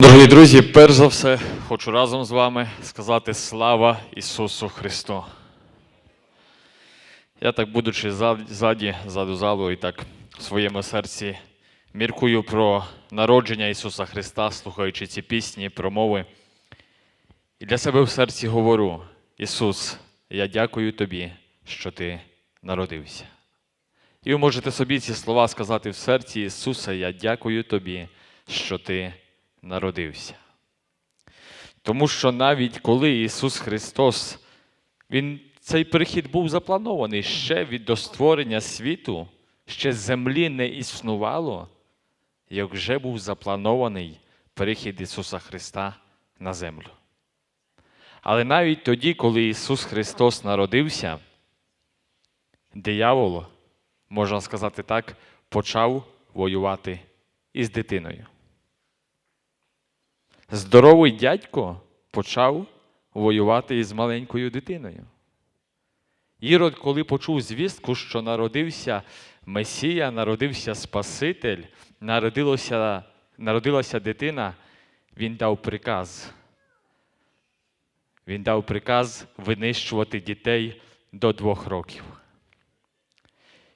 Дорогі друзі, перш за все, хочу разом з вами сказати слава Ісусу Христу. Я так, будучи ззаді, ззаду залу, і так в своєму серці міркую про народження Ісуса Христа, слухаючи ці пісні, промови. І для себе в серці говорю: Ісус, я дякую Тобі, що Ти народився. І ви можете собі ці слова сказати в серці Ісуса, я дякую Тобі, що Ти народився. Тому що навіть коли Ісус Христос, Він, цей перехід був запланований ще від до створення світу, ще землі не існувало, як вже був запланований перехід Ісуса Христа на землю. Але навіть тоді, коли Ісус Христос народився, диявол, можна сказати так, почав воювати із дитиною. Здоровий дядько почав воювати із маленькою дитиною. Ірод, коли почув звістку, що народився Месія, народився Спаситель, народилося, народилася дитина, він дав приказ. Він дав приказ винищувати дітей до двох років.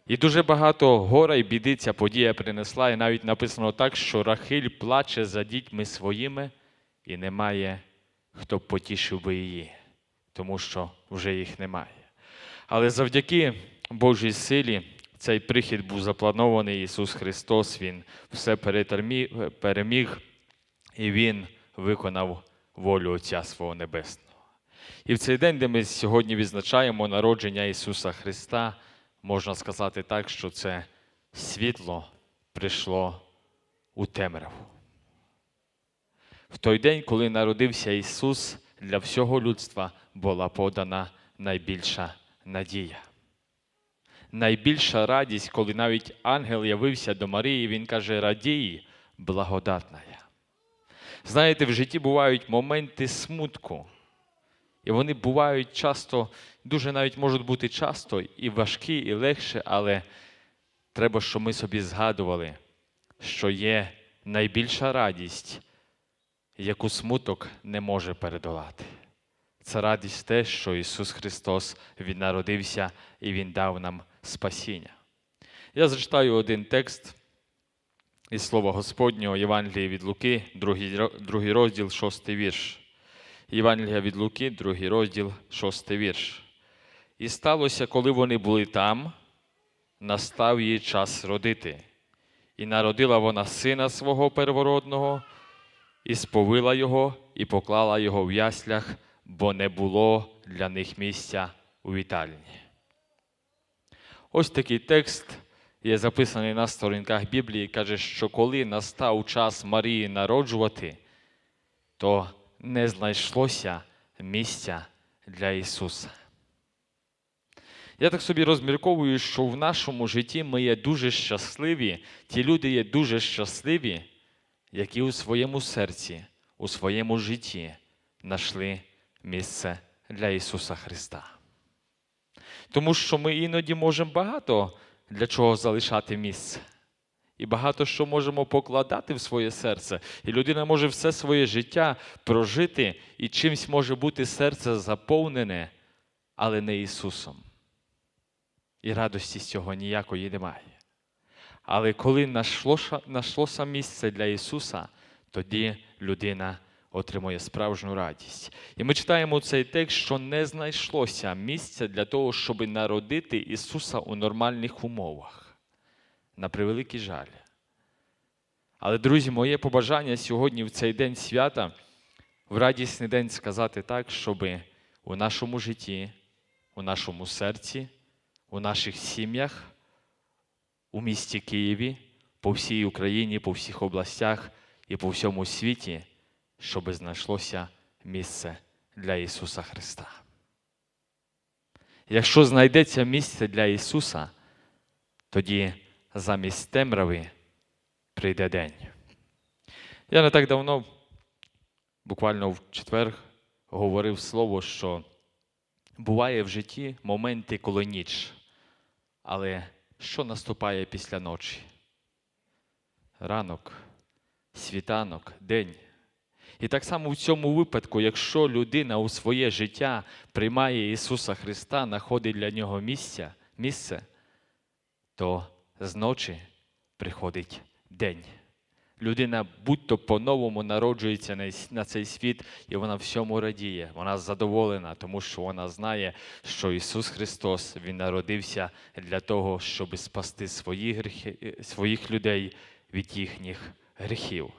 І дуже багато гора і біди ця подія принесла, і навіть написано так, що Рахиль плаче за дітьми своїми, і немає, хто б потішив би її, тому що вже їх немає. Але завдяки Божій силі цей прихід був запланований Ісус Христос, Він все переміг, і Він виконав волю Отця свого Небесного. І в цей день, де ми сьогодні відзначаємо народження Ісуса Христа, можна сказати так, що це світло прийшло у темряву. В той день, коли народився Ісус, для всього людства була подана найбільша надія. Найбільша радість, коли навіть ангел явився до Марії, він каже: Радій, благодатна. Знаєте, в житті бувають моменти смутку. І вони бувають часто, дуже навіть можуть бути часто і важкі, і легше, але треба, щоб ми собі згадували, що є найбільша радість, яку смуток не може передолати. Це радість те, що Ісус Христос Він народився і Він дав нам спасіння. Я зачитаю один текст із Слова Господнього Євангелії від Луки, другий другий розділ, шостий вірш. Євангелія від Луки, другий розділ, шостий вірш. І сталося, коли вони були там, настав їй час родити. І народила вона сина свого первородного, і сповила його, і поклала його в яслях, бо не було для них місця у вітальні. Ось такий текст є записаний на сторінках Біблії, каже, що коли настав час Марії народжувати, то не знайшлося місця для Ісуса. Я так собі розмірковую, що в нашому житті ми є дуже щасливі, ті люди є дуже щасливі, які у своєму серці, у своєму житті знайшли місце для Ісуса Христа. Тому що ми іноді можемо багато для чого залишати місце. І багато що можемо покладати в своє серце. І людина може все своє життя прожити, і чимсь може бути серце заповнене, але не Ісусом. І радості з цього ніякої немає. Але коли знайшлося, місце для Ісуса, тоді людина отримує справжню радість. І ми читаємо цей текст, що не знайшлося місця для того, щоб народити Ісуса у нормальних умовах. На превеликий жаль. Але, друзі, моє побажання сьогодні в цей день свята, в радісний день сказати так, щоб у нашому житті, у нашому серці, у наших сім'ях, у місті Києві, по всій Україні, по всіх областях і по всьому світі, щоб знайшлося місце для Ісуса Христа. Якщо знайдеться місце для Ісуса, тоді замість темряви прийде день. Я не так давно, буквально в четвер, говорив слово, що буває в житті моменти, коли ніч, але що наступає після ночі? Ранок, світанок, день. І так само в цьому випадку, якщо людина у своє життя приймає Ісуса Христа, знаходить для нього місця, місце, то з ночі приходить день. Людина будь-то по-новому народжується на цей світ, і вона всьому радіє. Вона задоволена, тому що вона знає, що Ісус Христос Він народився для того, щоб спасти свої гріхи, е, своїх людей від їхніх гріхів.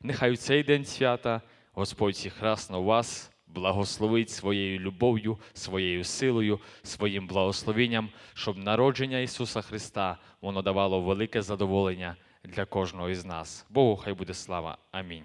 Нехай у цей день свята Господь всіх расно вас благословить своєю любов'ю, своєю силою, своїм благословенням, щоб народження Ісуса Христа воно давало велике задоволення для кожного із нас. Богу хай буде слава. Амінь.